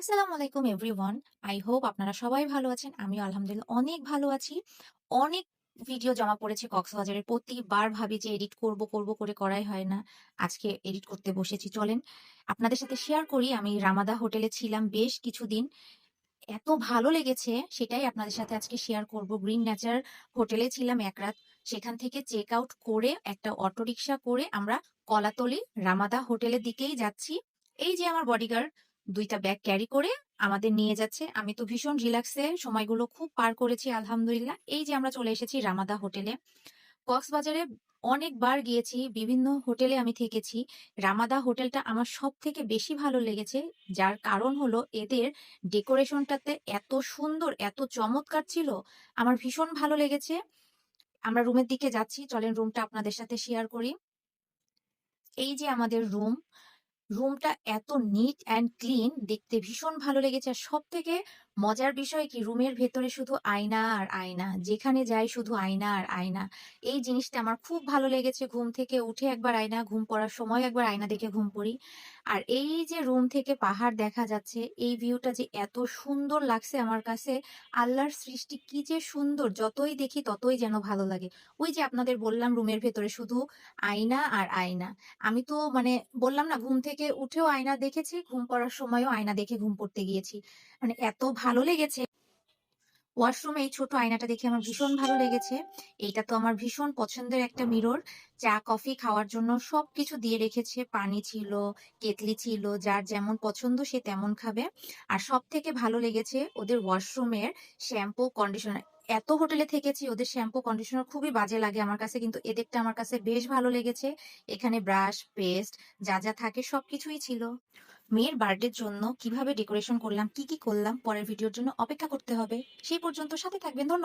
আসসালামু আলাইকুম everyone. I hope আপনারা সবাই ভালো আছেন। আমিও আলহামদুলিল্লাহ অনেক ভালো আছি। অনেক ভিডিও জমা পড়েছে কক্সবাজারের। প্রতিবার ভাবি যে এডিট করব, করব করে করাই হয় না। আজকে এডিট করতে বসেছি। চলেন আপনাদের সাথে শেয়ার করি আমি রামাদা হোটেলে ছিলাম বেশ কিছুদিন। এত ভালো লেগেছে সেটাই আপনাদের সাথে আজকে শেয়ার করব। গ্রিন নেচার হোটেলে ছিলাম এক রাত। সেখান থেকে চেক আউট করে একটা অটোরিকশা করে আমরা কলাতলি রামাদা হোটেলের দিকেই যাচ্ছি। এই যে আমার বডিগার্ড ২ টা ব্যাগ ক্যারি করে আমাদের নিয়ে যাচ্ছে। আমি তো ভীষণ রিল্যাক্সে সময়গুলো খুব পার করেছি আলহামদুলিল্লাহ। এই যে আমরা চলে এসেছি রামাদা হোটেলে। কক্সবাজারে অনেকবার গিয়েছি, বিভিন্ন হোটেলে আমি থেকেছি। রামাদা হোটেলটা আমার সব থেকে বেশি ভালো লেগেছে। যার কারণ হলো এদের ডেকোরেশনটাতে এত সুন্দর, এত চমৎকার ছিল। আমার ভীষণ ভালো লেগেছে। আমরা রুমের দিকে যাচ্ছি। চলেন রুমটা আপনাদের সাথে শেয়ার করি। এই যে আমাদের রুম। রুমটা এত নিট অ্যান্ড ক্লিন দেখতে ভীষণ ভালো লেগেছে। আর সবথেকে মজার বিষয় কি রুমের ভেতরে শুধু আয়না আর আয়না। যেখানে যাই শুধু আয়না আর আয়না। এই জিনিসটা আমার খুব ভালো লেগেছে। ঘুম থেকে উঠে একবার আয়না, ঘুম পড়ার সময় একবার আয়না দেখে ঘুম পড়ি। আর এই যে রুম থেকে পাহাড় দেখা যাচ্ছে, এই ভিউটা যে এত সুন্দর লাগছে আমার কাছে। আল্লাহর সৃষ্টি কি যে সুন্দর যতই দেখি ততই যেন ভালো লাগে। ওই যে আপনাদের বললাম রুমের ভেতরে শুধু আয়না আর আয়না। আমি তো মানে বললাম না ঘুম থেকে উঠেও আয়না দেখেছি, ঘুম পড়ার সময়ও আয়না দেখে ঘুম পড়তে গিয়েছি। মানে এত ভালো লেগেছে। ওয়াশরুমে এই ছোট আয়নাটা দেখে আমার ভীষণ ভালো লেগেছে। এইটা তো আমার ভীষণ পছন্দের একটা মিরর। চা, কফি খাওয়ার জন্য সবকিছু দিয়ে রেখেছে। পানি ছিল, কেতলি ছিল। যার যেমন পছন্দ সে তেমন খাবে। আর সব থেকে ভালো লেগেছে ওদের ওয়াশরুমের শ্যাম্পু, কন্ডিশনার। এত হোটেলে থেকেছি ওদের শ্যাম্পু, কন্ডিশনার খুবই বাজে লাগে আমার কাছে। কিন্তু এদেরটা আমার কাছে বেশ ভালো লেগেছে। এখানে ব্রাশ, পেস্ট যা, যা থাকে সবকিছুই ছিল। মেয়ের বার্থডের জন্য কীভাবে ডেকোরেশন করলাম, কি, কি করলাম পরের ভিডিওর জন্য অপেক্ষা করতে হবে। সেই পর্যন্ত সাথে থাকবেন। ধন্য